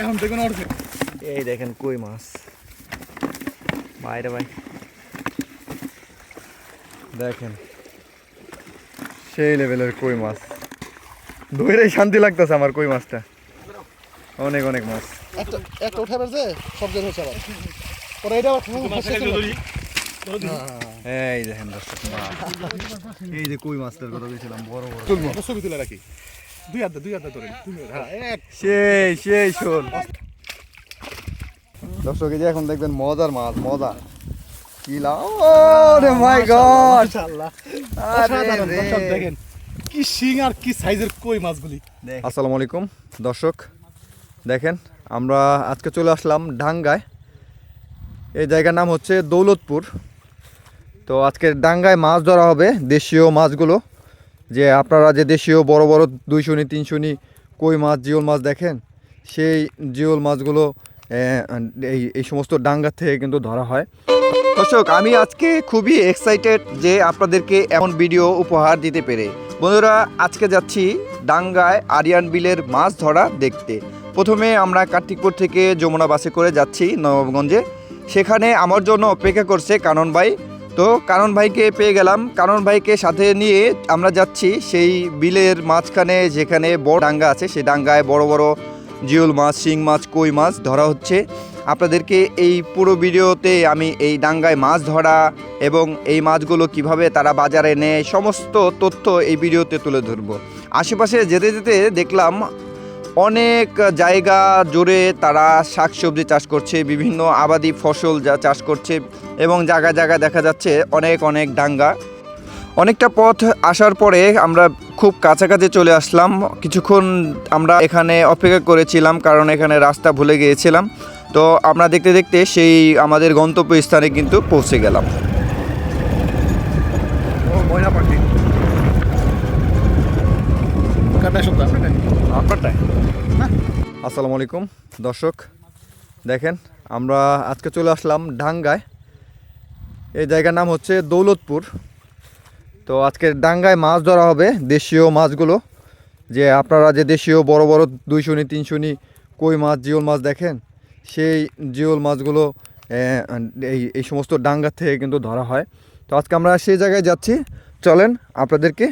এখন দেখুন অর্ধেক এই দেখেন কই মাছ। বাইরে ভাই। দেখেন। সেই লেভেলের কই মাছ। ধরে শান্তি লাগতেছে আমার কই মাছটা। অনেক অনেক মাছ। একটা একটা উঠে বেরছে সব হচ্ছে আবার। পরে এটা আবার এই দেখেন দর্শক মাছ। এই যে কই মাছটার কথা বলছিলাম বড় বড়। ছবি তুলে রাখি। দুই হাত দুই হাত ধরে হ্যাঁ সেই সেই শোল দর্শক এই যে এখন দেখবেন মজার মাছ মজা। কি রে মাই গড মাশাআল্লাহ অসাধারণ দর্শক দেখেন কি শিং আর কি সাইজের কই মাছগুলি। আসসালামু আলাইকুম দর্শক দেখেন আমরা আজকে চলে আসলাম ডাঙ্গায়। এই জায়গার নাম হচ্ছে দৌলতপুর। তো আজকে ডাঙ্গায় মাছ ধরা হবে দেশীয় মাছগুলো। যে আপনারা যে দেশীয় বড় বড় দুইশোনি, তিনশোনি কই মাছ, জিওল মাছ দেখেন, সেই জিওল মাছগুলো এই এই সমস্ত ডাঙ্গার থেকে কিন্তু ধরা হয়। দর্শক, আমি আজকে খুবই এক্সাইটেড যে আপনাদেরকে এমন ভিডিও উপহার দিতে পেরে। বন্ধুরা, আজকে যাচ্ছি ডাঙ্গায় আরিয়ান বিলের মাছ ধরা দেখতে। প্রথমে আমরা কার্তিকপুর থেকে যমুনা বাসে করে যাচ্ছি নবাবগঞ্জে। সেখানে আমার জন্য অপেক্ষা করছে কানন ভাই। তো কারণ ভাইকে পেয়ে গেলাম। কারণ ভাইকে সাথে নিয়ে আমরা যাচ্ছি সেই বিলের মাঝখানে যেখানে বড় ডাঙ্গা আছে, সেই ডাঙ্গায় বড় বড় জিওল মাছ, শিং মাছ, কই মাছ ধরা হচ্ছে। আপনাদেরকে এই পুরো ভিডিওতে আমি এই ডাঙ্গায় মাছ ধরা এবং এই মাছগুলো কীভাবে তারা বাজারে নেয়, সমস্ত তথ্য এই ভিডিওতে তুলে ধরবো। আশেপাশে যেতে যেতে দেখলাম অনেক জায়গা জুড়ে তারা শাকসবজি চাষ করছে, বিভিন্ন আবাদি ফসল যা চাষ করছে এবং জায়গায় জায়গায় দেখা যাচ্ছে অনেক অনেক ডাঙ্গা। অনেকটা পথ আসার পরে আমরা খুব কাছাকাছি চলে আসলাম। কিছুক্ষণ আমরা এখানে অপেক্ষা করেছিলাম কারণ এখানে রাস্তা ভুলে গিয়েছিলাম। তো আমরা দেখতে দেখতে সেই আমাদের গন্তব্যস্থানে কিন্তু পৌঁছে গেলাম। ময়না পাখি আপনারটাই আপনারটাই আসসালামু আলাইকুম। দর্শক দেখেন আমরা আজকে চলে আসলাম ডাঙ্গায়। এই জায়গার নাম হচ্ছে দৌলতপুর। তো আজকে ডাঙ্গায় মাছ ধরা হবে দেশীয় মাছগুলো। যে আপনারা যে দেশীয় বড় বড় দুইশোনি তিনশোনি কই মাছ জিওল মাছ দেখেন সেই জিওল মাছগুলো এই এই সমস্ত ডাঙ্গার থেকে কিন্তু ধরা হয়। তো আজকে আমরা সেই জায়গায় যাচ্ছি। চলেন আপনাদেরকে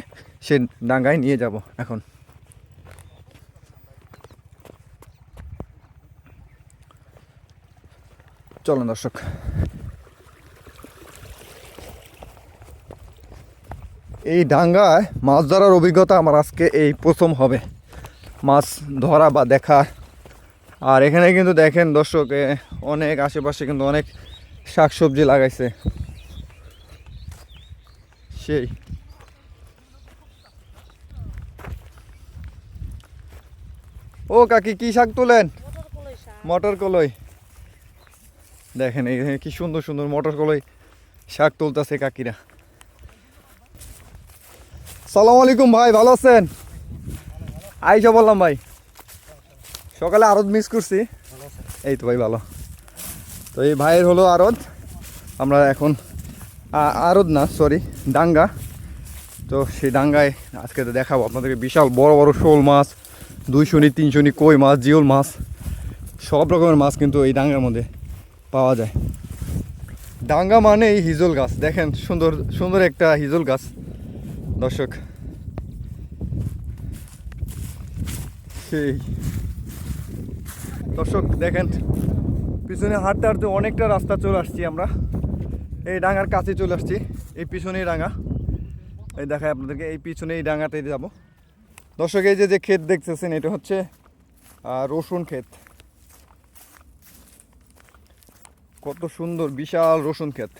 সেই ডাঙ্গায় নিয়ে যাব এখন। চলেন দর্শক। এই ডাঙ্গায় মাছ ধরার অভিজ্ঞতা আমার আজকে এই প্রথম হবে। মাছ ধরা বা দেখা। আর এখানে কিন্তু দেখেন দর্শক অনেক আশেপাশে কিন্তু অনেক শাকসবজি লাগাইছে। সেই। ও কাকি কি শাক তোলেন? মটর কলই। দেখেন, এই কি সুন্দর সুন্দর মোটর কলাই শাক তুলতেছে কাকিরা। সালাম আলাইকুম ভাই, ভালো আছেন? আইসা বললাম ভাই। সকালে আরত মিস করছি। এই তো ভাই, ভালো। তো এই ভাইয়ের হলো আরত আমরা এখন আরত না সরি ডাঙ্গা। তো সেই ডাঙ্গায় আজকে তো দেখাবো আপনাদেরকে। বিশাল বড় বড় শোল মাছ দুইশোনি তিনশোনি কই মাছ, জিওল মাছ, সব রকমের মাছ কিন্তু এই ডাঙ্গার মধ্যে পাওয়া যায়। ডাঙ্গা মানেই হিজল গাছ। দেখেন, সুন্দর সুন্দর একটা হিজল গাছ। দর্শক, সেই। দর্শক, দেখেন, পিছনে হাঁটতে হাঁটতে অনেকটা রাস্তা চলে আসছি আমরা। এই ডাঙ্গার কাছে চলে আসছি, এই পিছনেই ডাঙ্গা। এই দেখায় আপনাদেরকে, এই পিছনে এই ডাঙ্গাতে যাব। দর্শক, এই যে যে ক্ষেত দেখতেছেন, এটা হচ্ছে রসুন ক্ষেত। কত সুন্দর, বিশাল রসুন ক্ষেত।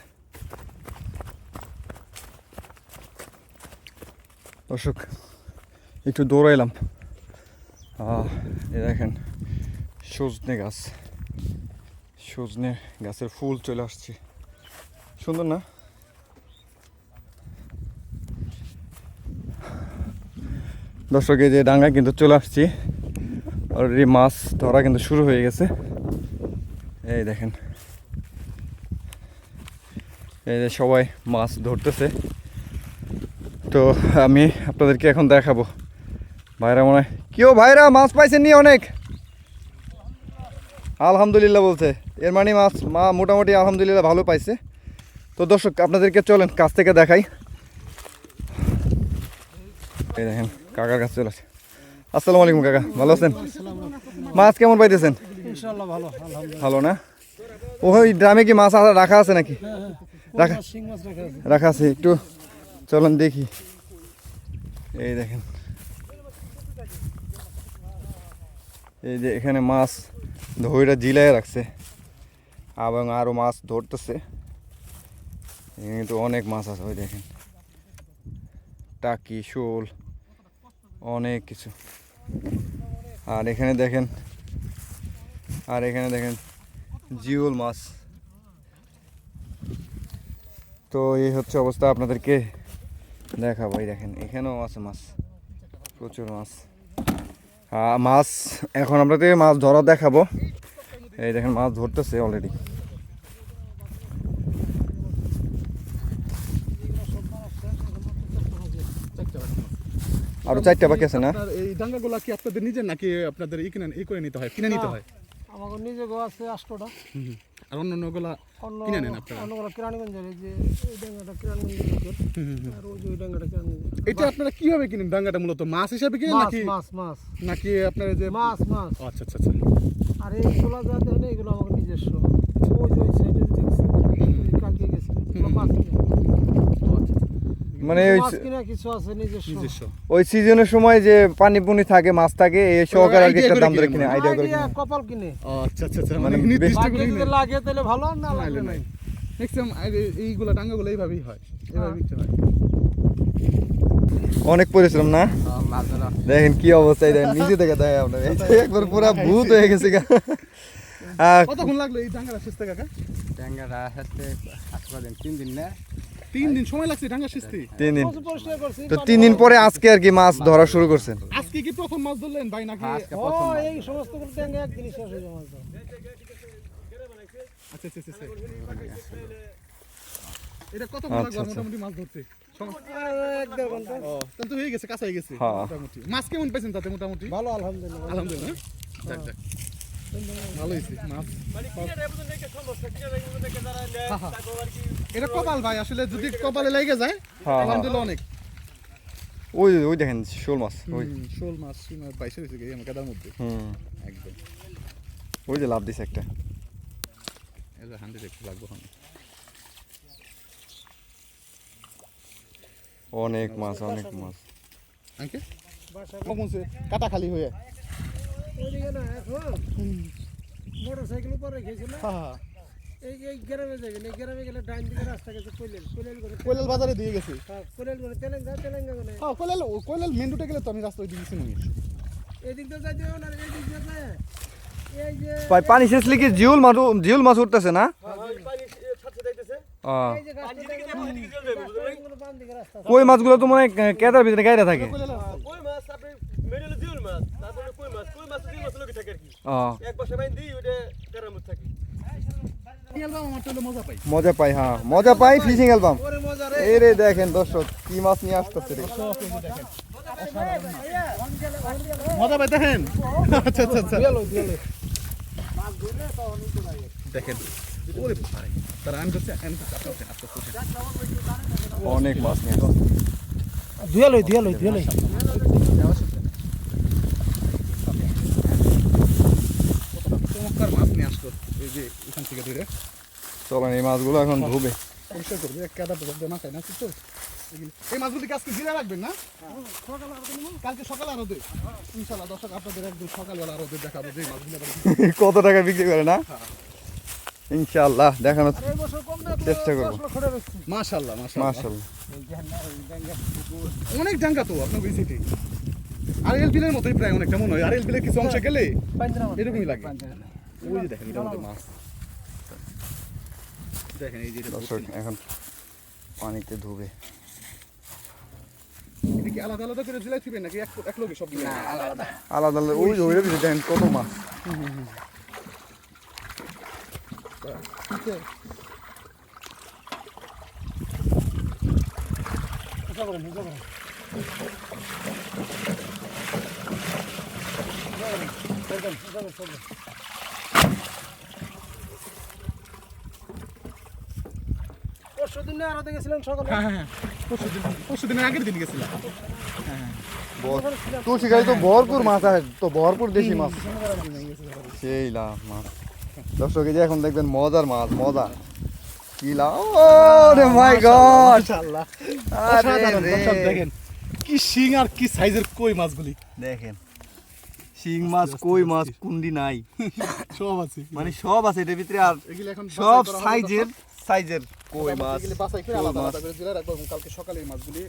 দর্শক, একটু দৌড়াইলাম। দেখেন, সজনে গাছ। সজনে গাছের ফুল চলে আসছে। সুন্দর না? দর্শক, এই যে ডাঙ্গায় কিন্তু চলে আসছি। অলরেডি মাছ ধরা কিন্তু শুরু হয়ে গেছে। এই দেখেন। সবাই মাছ ধরতেছে। তো আমি আপনাদেরকে এখন দেখাবো। ভাইরা মনে হয় কেউ ভাইরা মাছ পাইছেন নি অনেক? আলহামদুলিল্লাহ বলছে। এর মানে মাছ মা মোটামুটি আলহামদুলিল্লাহ ভালো পাইছে। তো দর্শক আপনাদেরকে চলেন কাছ থেকে দেখাই। এই দেখেন কাকার কাছে চলে আসে। আসসালামু আলাইকুম কাকা। ভালো আছেন? মাছ কেমন পাইতেছেন? ভালো না? ওই ড্রামে কি মাছ রাখা আছে নাকি? রাখা রাখা আছে। একটু চলেন দেখি। এই দেখেন। এই যে এখানে মাছ ধইরা জিলায় রাখছে এবং আরও মাছ ধরতেছে। এখানে কিন্তু অনেক মাছ আছে ওই দেখেন। টাকি শোল অনেক কিছু। আর এখানে দেখেন আর এখানে দেখেন জিওল মাছ। তো এই হচ্ছে অবস্থা আপনাদেরকে দেখাবো। এই দেখেন, এখানেও আছে মাছ। প্রচুর মাছ। মাছ, এখন আপনাদের মাছ ধরা দেখাবো। এই দেখেন, মাছ ধরতেছে অলরেডি আরও চারটা বাকি আছে না? এই ডাঙ্গাগুলা কি আপনাদের নিজের নাকি আপনাদের ই কিনে ই করে নিতে হয়, কিনে নিতে হয়? আমাকে নিজে গো আছে আষ্টটা। আর অন্য অন্যগুলা অন্য কিনে নেন আপনারা? অন্যগুলো কিরানীগঞ্জের যে এই ডাঙ্গাটা কিরানীগঞ্জের লোকের আর ওই যে ওই ডাঙ্গাটা কিরানীগঞ্জের। এটা আপনারা কীভাবে কিনেন? ডাঙ্গাটা মূলত মাছ হিসাবে কিনেন নাকি মাছ মাছ। নাকি আপনার যে মাছ মাছ। আচ্ছা আচ্ছা আচ্ছা। আর এইগুলো যা দেখেন এগুলো আমাকে নিজস্ব। ওই যে ওই সাইডে দেখছি। কালকে গেছি। মাছ কিনে। মানে ওই ওই সিজনের সময় যে পানি পুনি থাকে মাছ থাকে এই সহকারে আর কি একটা দাম ধরে কিনে কিনে আইডিয়া করে কিনে। কপাল কিনে। আচ্ছা আচ্ছা আচ্ছা মানে মানে নির্দিষ্ট যদি লাগে তাহলে ভালো না লাগলে নাই। ম্যাক্সিমাম এইগুলো এইভাবেই হয় এইভাবে বিক্রি হয়। অনেক পরিশ্রম না? দেখেন কি অবস্থা এই দেখেন নিচে থেকে দেয় আপনার। এই একবার পুরো ভূত হয়ে গেছে গা। কতক্ষণ লাগল এই ডাঙ্গাটা শেষতে কাকা হাতে হাসপাতাল তিন দিন না? তিন দিন সময় লাগছে ডাঙ্গা তিন দিন। তো তিন পরে আজকে আর কি মাছ ধরা শুরু করছেন? আজকে কি প্রথম মাছ ধরলেন ভাই নাকি? ও এই সমস্তগুলো ট্যাঙ্গে একদিনই শেষ হয়ে যাবে আচ্ছা আচ্ছা আচ্ছা এটা কত। মোটামুটি মাছ ধরতে? তো হয়ে গেছে হয়ে গেছে হ্যাঁ। মোটামুটি। মাছ কেমন পেয়েছেন তাতে মোটামুটি? ভালো আলহামদুলিল্লাহ। আলহামদুলিল্লাহ যাক যাক। ভালো হয়েছে মাছ হ্যাঁ, হ্যাঁ। এটা কপাল ভাই আসলে যদি কপালে লেগে যায় হ্যাঁ। আলহামদুলিল্লাহ অনেক। ওই ওই দেখেন শোল মাছ ওই। শোল মাছ বাইশে হয়েছে এই আমার কাদার মধ্যে। হুম। একদম। ওই যে লাভ দিছে একটা। যে হান্ড্রেড একটু লাগবে অনেক মাছ অনেক মাছ। আঙ্কে কাটা খালি হয়ে। মোটর সাইকেল উপরে হ্যাঁ এই এই গ্রামে যাবেন এই গ্রামে গেলে ডাইন দিকে রাস্তা গেছে কৈলেল কৈলেল করে কৈলাল বাজারে দিয়ে গেছে। হ্যাঁ, কৈলেল করে তেলেঙ্গা তেলেঙ্গা করে হ্যাঁ কৈলাল কৈলাল মেন রুটে গেলে তো আমি রাস্তা ওই দিকে চিনি এদিক দিয়ে যাইতে হবে না এই দিক দিয়ে যায় এই যে ভাই পানি শেষলে কি জিউল মাছ জিউল মাছ উঠতেছে না? কই মাছগুলো তো মনে হয় কেদার ভিতরে গাইরা থাকে। কই মাছ? আপনি মেডেলে কই মাছ? মজা পাই মজা হ্যাঁ মজা পাই ফিশিং অ্যালবাম ওরে এই রে দেখেন দর্শক কি মাছ নিয়ে আসতেছে রে। মজা পাই দেখেন। আচ্ছা আচ্ছা আচ্ছা। দেখেন ওরে ভাই তারা আমি করছি আমি করছি আস্তে আস্তে আস্তে আস্তে অনেক মাছ নিয়ে আসছে দিয়ালো দিয়ালো দিয়ালো চমৎকার মাছ নিয়ে আসতো এই যে এখান থেকে ধরে। চলেন এই মাছগুলো এখন ধুবে। পরিষ্কার করবে এক কাদা পর্যন্ত মাথায় না তো? এই মাছগুলো কি আজকে জিরা রাখবেন না? কালকে সকালে আরও দেয় ইনশাল্লাহ দর্শক আপনাদের একদম সকালবেলা আরও দেখাবো যে মাছগুলো কত টাকা বিক্রি করে না? ইনশাআল্লাহ দেখানোর চেষ্টা করব। মাশাল্লাহ মাশাল্লাহ অনেক ডাঙ্গা তো আপনার ভিজিটে আর এল বিলের মতোই প্রায় অনেকটা মনে হয়। আর এল বিলের কিছু অংশে গেলে এরকমই লাগে। ওই যে দেখেন এটা আমাদের মাছ দেখেন এই যে দর্শক এখন পানিতে ধুবে এটা কি আলাদা আলাদা করে জেলায় থিবেন নাকি এক এক লোকে সব মিলে? আলাদা আলাদা ওই ওইটা দেখেন কত মাছ পরশু দিন আরও দেখেছিলেন সকালে? হ্যাঁ হ্যাঁ পরশু দিন পরশু দিনের আগের দিন গেছিলাম। তুলসী গাড়ি তো ভরপুর মাছ আছে তো ভরপুর দেশি মাছ। সেই লাভ মাছ। দর্শক এই যে এখন দেখবেন মজার মাছ মজা। কি লাভ? রে মাই গড আরে দেখেন কি শিং আর কি সাইজের কই মাছগুলি? দেখেন শিং মাছ কই মাছ কুন্ডি নাই। সব আছে। মানে সব আছে এটার ভিতরে আর সব সাইজের সাইজের কই মাছ এগুলি বাছাই করে আলাদা আলাদা করে জেলা রাখব এবং কালকে সকালে এই মাছগুলি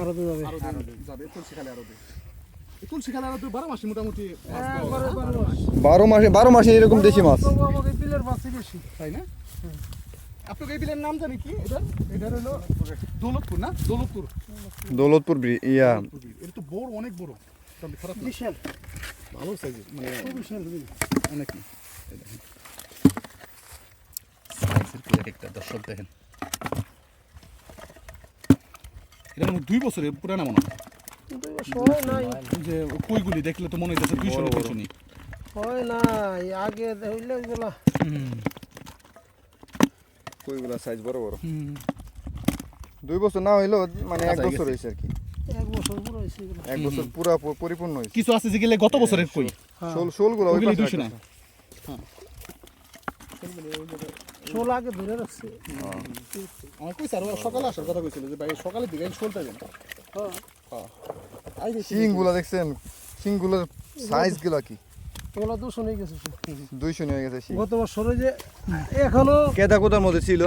আরও যাবে আরও যাবে তুলসী খালে আরও তুলসী খালে আরও বারো মাসে মোটামুটি যায়। বারো মাস। বারো মাসে এরকম দেশি মাছ। বিলের মাছই বেশি। তাই না? আপনাকে এই বিলের নাম জানি কি? এটা এটা হলো দৌলতপুর না? দৌলতপুর। দৌলতপুর ইয়া। দৌলতপুর এটা তো বড় অনেক বড়। তবে খারাপ বিশাল। ভালো সাইজের মানে বিশাল অনেক। সাইজের একটা দর্শক দেখেন এটা মনে দুই বছরের পুরানা মনে হয় যে কইগুলি দেখলে তো মনে হইতেছে দুইশো না তিনশো হয় নাই আগে হইলে ওইগুলা কইগুলা সাইজ বড় বড় দুই বছর না হইলেও মানে এক বছর। হয়েছে আর কি এক বছর পুরো এক বছর পুরা প- পরিপূর্ণ হয়েছে কিছু আছে যেগুলো গত বছরের কই হ্যাঁ। শোল শোলগুলো দুইশো না রাখতেছে। শোল আগে ধরে রাখছে। আমার কইছে আর সকালে আসার কথা কইছিল যে ভাই সকালের দিকে শোল পাইবেন হ্যাঁ। হ্যাঁ। শিংগুলা দেখছেন? শিংগুলোর সাইজগুলা কি? এগুলো দুশো নিয়ে গেছে। দুইশো নিয়ে গেছে গত বছরে যে এখনও কেদা কোদার মধ্যে ছিল?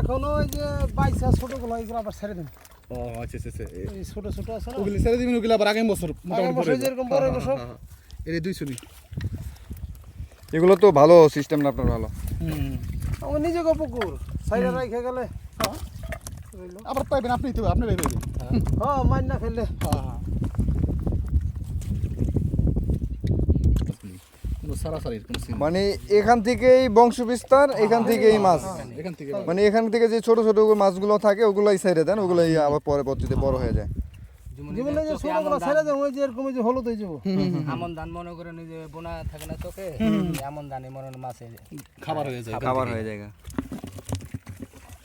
এখনও ওই যে বাইশা ছোটগুলো এগুলো আবার ছেড়ে দেন। ও আচ্ছা আচ্ছা আচ্ছা। এই ছোট ছোট আছে না? ওগুলি ছেড়ে দিবেন ওগুলি আবার আগামী বছর বছর যেরকম বড় হ্যাঁ, বছর। হ্যাঁ, হ্যাঁ। এর দুইশো নি এগুলো তো ভালো সিস্টেম না আপনার ভালো? নিজে গো পুকুর সাইডে রাখে গেলে। হ্যাঁ। আবার পাইবেন আপনি তো আপনি পাইবেন। হ্যাঁ মাইন না ফেললে। হ্যাঁ হ্যাঁ। মানে এখান থেকেই বংশ বিস্তার এখান থেকেই মাছ। মানে এখান থেকে যে ছোট ছোট মাছগুলো থাকে ওগুলাই ছেড়ে দেন ওগুলাই আবার পরে পরবর্তীতে বড় হয়ে যায়। জীবনে যে ছোট ছেড়ে দেন ওই যে এরকম যে হলুদ হয়ে যাব। আমন ধান মনে করেন যে বোনা থাকে না চোখে এমন ধানে মনে মাছে খাবার হয়ে যায় খাবার হয়ে যায়।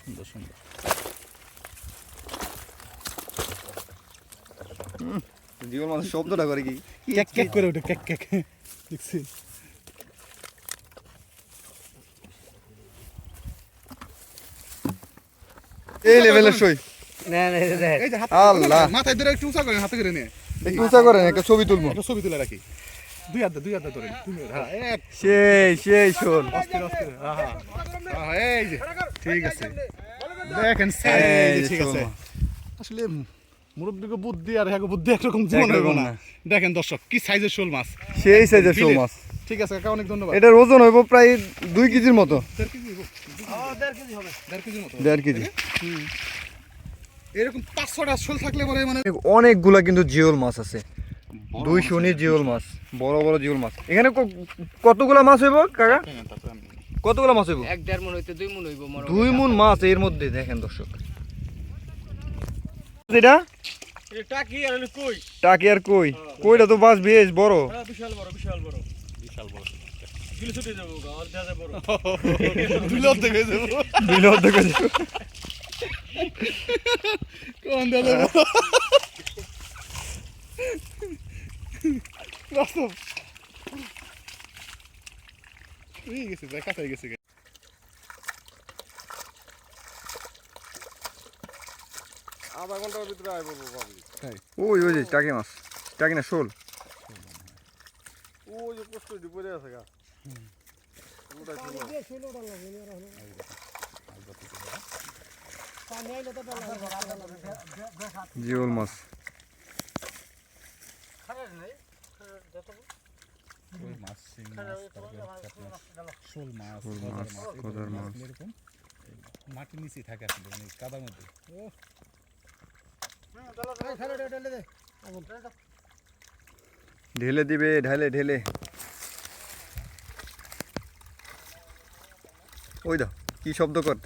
সুন্দর সুন্দর। জীবন মাছের শব্দটা করে কি? কেক কেক করে ওঠে কেক কেক দেখছি। এই লেভেলের সই। আল্লাহ। মাথায় ধরে একটু উঁচা করেন হাতে করে নিয়ে। একটু উঁচা করেন একটা ছবি তুলবো। একটা ছবি তুলে রাখি। দুই হাতে দুই হাতে হ্যাঁ। এক। সেই সেই শোন। অস্থির অস্থির। হ্যাঁ হ্যাঁ। হ্যাঁ, এই যে। ঠিক আছে। দেখেন ঠিক আছে। আসলে মুরব্বিকে বুদ্ধি আর হ্যাঁ বুদ্ধি একরকম জীবন একরকম হইব না। দেখেন দর্শক কি সাইজের শোল মাছ? সেই সাইজের শোল মাছ। ঠিক আছে কাকা অনেক ধন্যবাদ। এটার ওজন হইব প্রায় দুই কেজির মতো। দেড় কেজি হইব? দেড় কেজির মতো। দেড় কেজি। এরকম শোল থাকলে পরে মানে অনেকগুলা কিন্তু জিওল মাছ আছে। দুই শনি জিওল মাছ বড় বড় জিওল মাছ। এখানে কতগুলা মাছ হইব কাকা? কতগুলা মাছ হইব? এক দেড় মন হইতে দুই মন হইব দুই মুন মাছ এর মধ্যে দেখেন দর্শক। এটা টাকি আর কই? টাকি আর কই? কইটা তো মাছ বেশ বড়। বিশাল বড় বিশাল বড়। বিশাল বড়। গিলে ছুটে যাব আর দেখা যায় বড় অর্ধেক হয়ে যাব। দুই অর্ধেক হয়ে যাবে। কোন দেওয়া যাব বাস্তব গেছে দেখা গেছে আধা ঘণ্টার ভিতরে আইবো ভাবি ওই ওই যে টাকি মাছ টাকি না শোল ও যে কষ্ট পড়ে আছে গা জিওল শোল মাছ শোল কদার মাছ মাটির নিচে থাকে আসলে মানে কাদার মধ্যে। ঢেলে দিবে ঢেলে ঢেলে। ওই দাও কি শব্দ কর?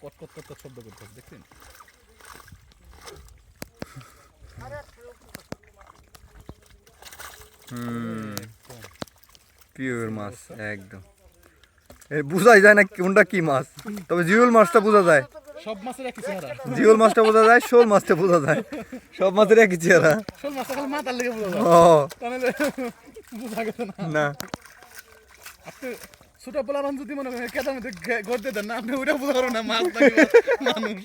কট কট কট কট শব্দ করতে হবে, দেখছেন? পিওর মাছ একদম। বোঝাই যায় না কোনটা কি মাছ তবে জিওল মাছটা বোঝা যায়। সব মাছের একই চেহারা। জিওল মাছটা বোঝা যায় শোল মাছটা বোঝা যায়। সব মাছের একই চেহারা। শোল মাছটা খালি মাথার লেগে বোঝা যায়। ও। তাহলে বোঝা গেছে না। না। আপনি ছোট পোলারান যদি মনে করেন কেতার মধ্যে গড়তে দেন না আপনি ওটা বোঝা পারবেন না মাছ মানুষ।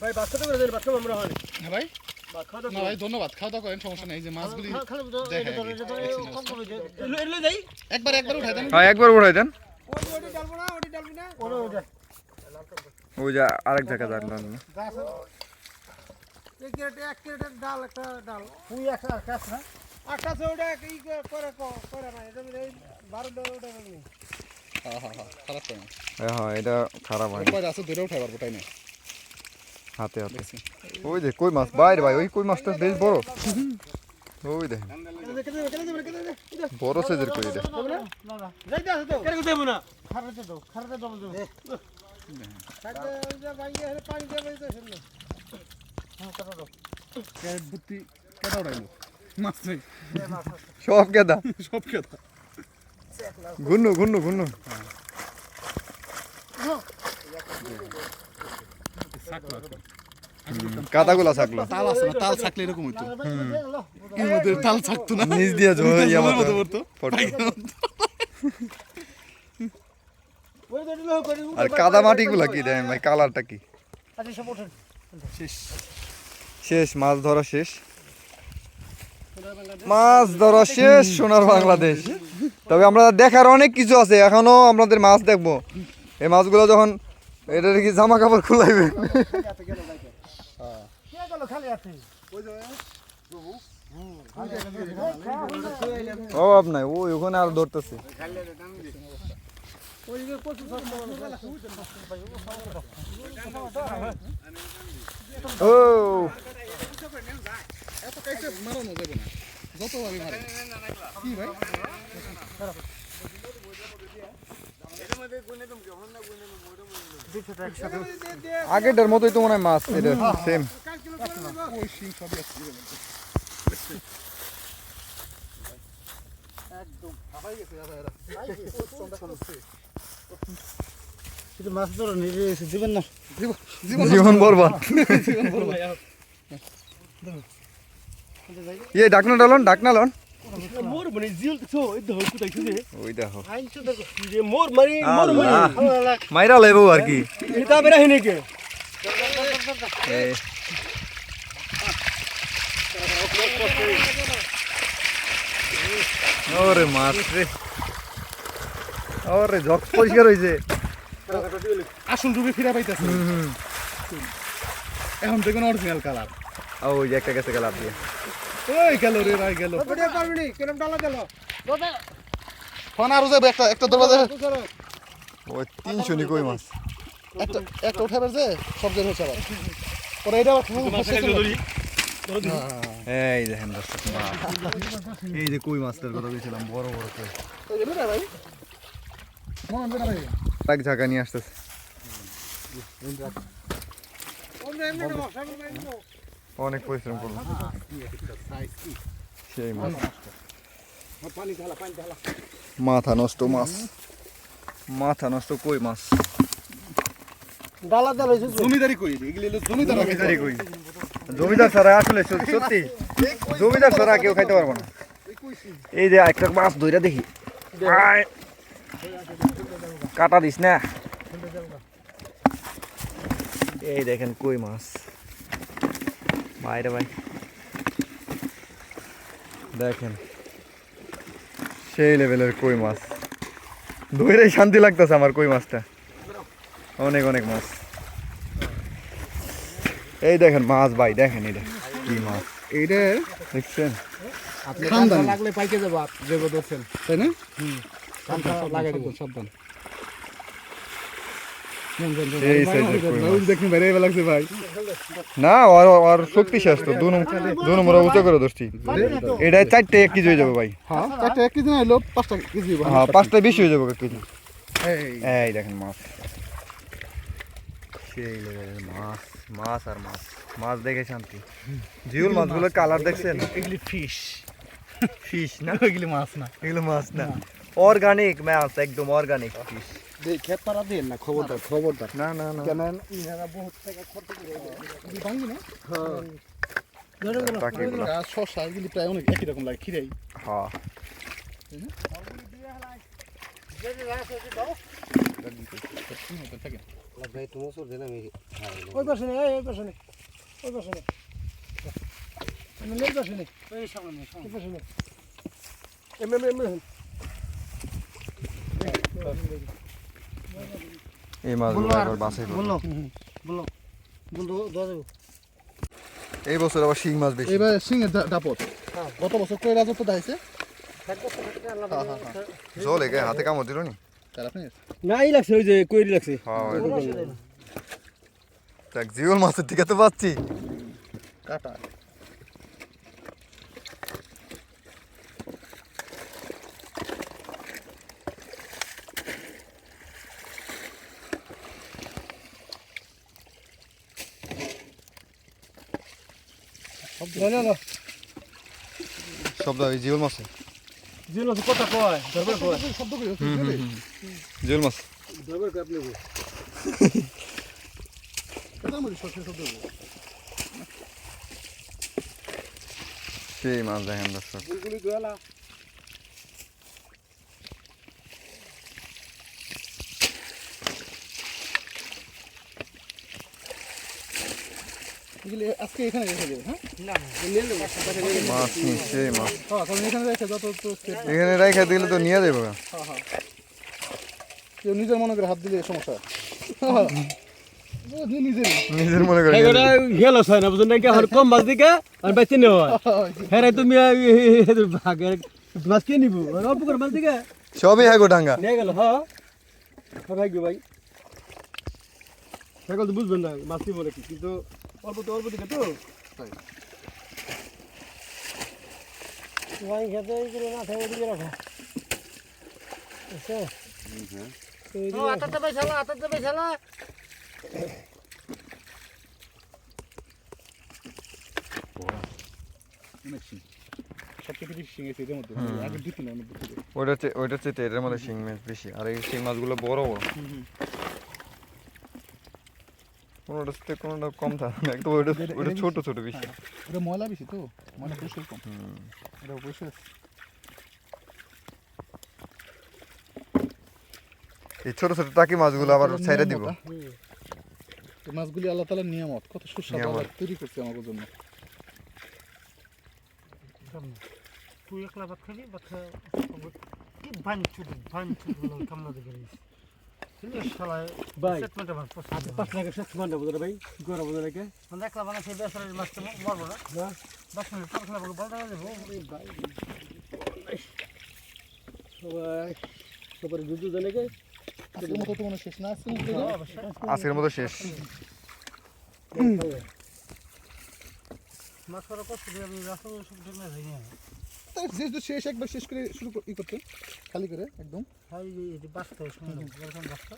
ভাই বাচ্চাটা করে দেন বাচ্চা আমরা হয় হ্যাঁ ভাই? না ভাই ধন্যবাদ। খাওয়া দাওয়া করেন সমস্যা নেই যে মাছগুলি এলো যাই একবার একবার উঠাই দেন। হ্যাঁ একবার উঠাই দেন। ওই যে আরেক জায়গা দাঁড়ান এক কেট এক কেটের ডাল একটা ডাল। তুই একটা কাছ না। আটটা ওটা ই করে করে না এটা এই বারো ডাল ওটা হ্যাঁ হ্যাঁ হ্যাঁ খারাপ হ্যাঁ হ্যাঁ এটা খারাপ হয় আছে ধরে উঠাই পারব তাই না হাতে হাতে। ওই যে কই মাছ? বাইরে ভাই ওই কই মাছটা? বেশ বড়। ওই দেখেন বড় সাইজের কই নেই সব কেদা? সব কেটা ঘুন্নু ঘুন্নু ঘুন্নু কাদাগুলা থাকল তাল আছে না তাল থাকলে এরকম হইতো। এর তাল থাকতো না। নিচ দিয়ে জমে মতো মতো পড়তো। পড়তো। ওই তো লোক করে আর কাদা মাটিগুলা কি দেন ভাই? কালারটা কি? আচ্ছা সব ওঠেন। শেষ। শেষ মাছ ধরা শেষ। মাছ ধরা শেষ সোনার বাংলাদেশ। তবে আমরা দেখার অনেক কিছু আছে এখনও আমাদের মাছ দেখব। এই মাছগুলো যখন এটা কি জামা কাপড় খুলাইবে? কে অভাব নাই ওই ওখানে আর ধরতেছে। ও। এত কাইতে মারানো যাবে না যত ভাবে মারে কি ভাই আগেরটার মতোই তো মনে হয় মাছ এটা সেম মাছ ধরো নিজে দিবেন না। জীবন- বরবাদ। জীবন ইয়ে ডাকনা ডালন ডাকনা লন। মোর মানে জিল তো এই দেখো কোথায় আছে ওই দেখো আইনছো দেখো যে মোর মারি মোর মারি মাইরা লেবো আর কি এটা বেরা হিনে কে ওরে মাছ রে ওরে ঝক পরিষ্কার হয়েছে আসল রূপে ফিরে পাইতেছে এখন দেখুন অরিজিনাল কালার ওই যে একটা গেছে গেলাপ দিয়ে ওই গেল রে ভাই গেল। ওটা পারবি নি কেরম ডালা দিল। ফোন আরও যাবে একটা একটা দরজা ওই তিনশো নি কই মাছ? একটা একটা উঠাবার যে সব জায়গায় হচ্ছে আবার। পরে এটা আবার খাব, মাছ ফসকে ধরি এই দেখেন দর্শক এই যে কই মাছটার কথা বলছিলাম বড় বড় কই। এক ঝাঁকা নিয়ে আসতেছে। অনেক পরিশ্রম করলাম সেই মাছ মাথা নষ্ট মাছ মাথা নষ্ট কই মাছ জমিদারি করি জমিদার জমিদারি কই জমিদার ছাড়া আসলে সত্যি- সত্যি জমিদার ছাড়া কেউ খাইতে পারব না। এই যে একটা মাছ ধইরা দেখি। কাটা দিস না। এই দেখেন কই মাছ। বাইরে ভাই। দেখেন। সেই লেভেলের কই মাছ? ধইরেই শান্তি লাগতেছে আমার কই মাছটা। অনেক অনেক মাছ। এই দেখেন মাছ ভাই দেখেন এটা কি মাছ। এইটা দেখছেন? খানদানি লাগলে পাইকে যাব আপ যেগো দর্শন। তাই না? লাগাই দিব সাবধান এই সাইজের কই মাছ। ওই দেখুন বাইরে এবার লাগছে ভাই না ওর ওর শক্তি শেষ তো দু দু নম্বর উঁচু করে ধরছি। এটা চারটে এক কেজি হয়ে যাবে ভাই। হ্যাঁ চারটে এক কেজি না হলো পাঁচটা কেজি হ্যাঁ পাঁচটা বেশি হয়ে যাবে এক কেজি। এই। এই দেখেন মাছ। সেই মাছ মাছ আর মাছ। মাছ দেখে শান্তি। জিউল মাছগুলোর কালার দেখছেন? এগুলি ফিশ ফিশ না? এগুলি মাছ না। এগুলো মাছ না। অর্গানিক মাছ একদম অর্গানিক ফিশ খেত পারা দেন না খবরদার খবরদার। না না না। কেন ইনারা বহুত টাকা খরচ করে এগুলি। ভাঙি না? আর শসা এগুলি প্রায় অনেক একই রকম লাগে খিরাই হ্যাঁ। থাকে ভাই তুমি সর দেন আমি ওই পাশে নেই ওই পাশে নেই ওই পাশে নেই নেই পাশে নেই ওই সামনে ওই পাশে নেই এম এম এম এই মাছগুলো একবার বাছাই করব। বলল বলল বলল দাও দেবো এই বছর আবার শিং মাছ বেশি। এবার সিংহের ডাপট গত বছর কই রাজত্ব দাইছে জল একে হাতে কামড় দিল নি? তার আপনি না এই লাগছে ওই যে কইরি লাগছে। হ্যাঁ দেখ জিওল মাছের দিকে তো পাচ্ছি কাটা। শব্দ ওই জিওল মাছে। জিলো কথা কয় ধরবে কয়। শব্দ কই জিওল মাছ। ধরবে কয় আপনি সেই মাছ দেখেন দর্শক। এগুলি আজকে এখানে রেখে দেবে হ্যাঁ? মাছ নি সেই মাছ। হ্যাঁ কারণ এখানে রেখে যত তো step- এখানে রাইখা দিলে তো নিয়ে যাব। হ্যাঁ হ্যাঁ। কেউ নিজের মনে করে হাত দিলে সমস্যা। হ্যাঁ। ও যে নিজেরই। নিজের মনে করে এগোটা হয় না বুঝুন নাকি? আর কম মাছ দিকে আর নেওয়া হ্যাঁ তুমি ভাগের মাছ কে নিব। অল্প করে মাছ দিকে। সবই হ্যাঁ গো ডাঙ্গা। নিয়ে গেল হ্যাঁ। ভাই গো ভাই। সেগুলো তো বুঝবেন না মাছ কি বলে কিন্তু অল্প তো অল্প দিকে তো? ওই খেতে এইগুলো না থাকে ওদিকে রাখো। আচ্ছা আটাতে বেছালা আটাতে বেছালা হচ্ছে এটার মধ্যে শিং মাছ বেশি। আর এই শিং মাছগুলো বড় বড়। কোনোটা থেকে কোনোটা কম থাকে না একদম ওইটা ওইটা ছোট ছোট বেশি। এটা ময়লা বেশি তো ময়লা পরিষ্কার কম। এটা পরিষ্কার এই ছোট ছোট টাকি মাছগুলো আবার ছাইড়ে দিব। মাছগুলি আল্লাহ তালার নিয়ামত কত সুস্বাদু তৈরি করছে আমাদের জন্য। তুই একলা ভাত খাবি? ভাত খা কি ভাঙচুর ভাঙচুর কামলা দেখে আজকের মতো তো মনে শেষ না আছে আজকের মতো শেষ। মাছ করা কষ্ট দিয়ে আমি রাস্তা সব ঠিক না যাই না। যেহেতু শেষ একবার শেষ করে শুরু ই করতে খালি করে একদম। বাঁচতে বাঁচতে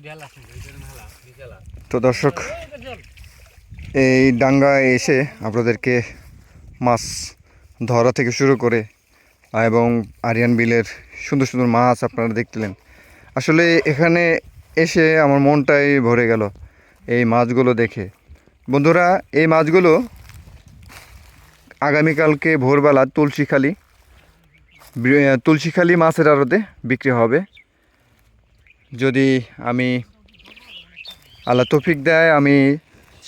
ঢেলা তো দর্শক এই ডাঙ্গায় এসে আপনাদেরকে মাছ ধরা থেকে শুরু করে এবং আরিয়ান বিলের সুন্দর সুন্দর মাছ আপনারা দেখলেন আসলে এখানে এসে আমার মনটাই ভরে গেল এই মাছগুলো দেখে। বন্ধুরা, এই মাছগুলো আগামীকালকে ভোরবেলা তুলসীখালি তুলসীখালি মাছের আড়তে বিক্রি হবে। যদি আমি আল্লাহ তফিক দেয়, আমি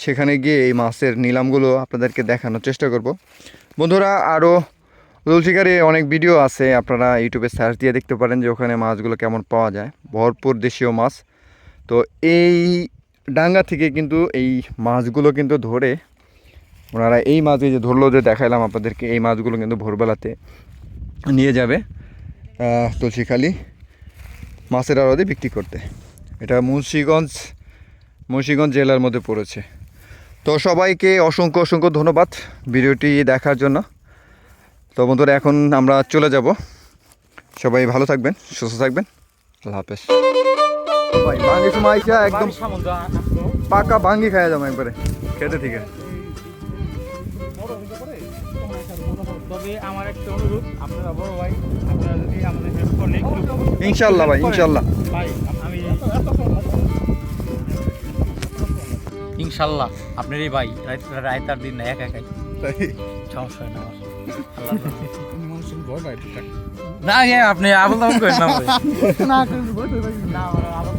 সেখানে গিয়ে এই মাছের নিলামগুলো আপনাদেরকে দেখানোর চেষ্টা করব। বন্ধুরা, আরও শিকারে অনেক ভিডিও আছে, আপনারা ইউটিউবে সার্চ দিয়ে দেখতে পারেন যে ওখানে মাছগুলো কেমন পাওয়া যায়। ভরপুর দেশীয় মাছ। তো এই ডাঙ্গা থেকে কিন্তু এই মাছগুলো কিন্তু ধরে, ওনারা এই মাছ এই যে ধরলো যে দেখাইলাম আপনাদেরকে, এই মাছগুলো কিন্তু ভোরবেলাতে নিয়ে যাবে তুলসীখালি মাছের আড়তে বিক্রি করতে। এটা মুন্সিগঞ্জ মুন্সিগঞ্জ জেলার মধ্যে পড়েছে। তো সবাইকে অসংখ্য অসংখ্য ধন্যবাদ ভিডিওটি দেখার জন্য। তো বন্ধুরা এখন আমরা চলে যাব। সবাই ভালো থাকবেন সুস্থ থাকবেন। আল্লাহ হাফেজ। ভাই ভাঙ্গি সময় একদম পাকা ভাঙ্গি খাওয়া যাব একবারে। খেতে থেকে তবে আমার একটা অনুরোধ আপনারা বড় ভাই আপনারা যদি আমাদের হেল্প করেন ইনশাল্লাহ ভাই ইনশাল্লাহ ভাই আমি ইনশাল্লাহ আপনার এই ভাই রায়তার দিন না এক একাই। সমস্যা হয় না আমার। টুকটাক না আপনি আবল তাবল করেন না না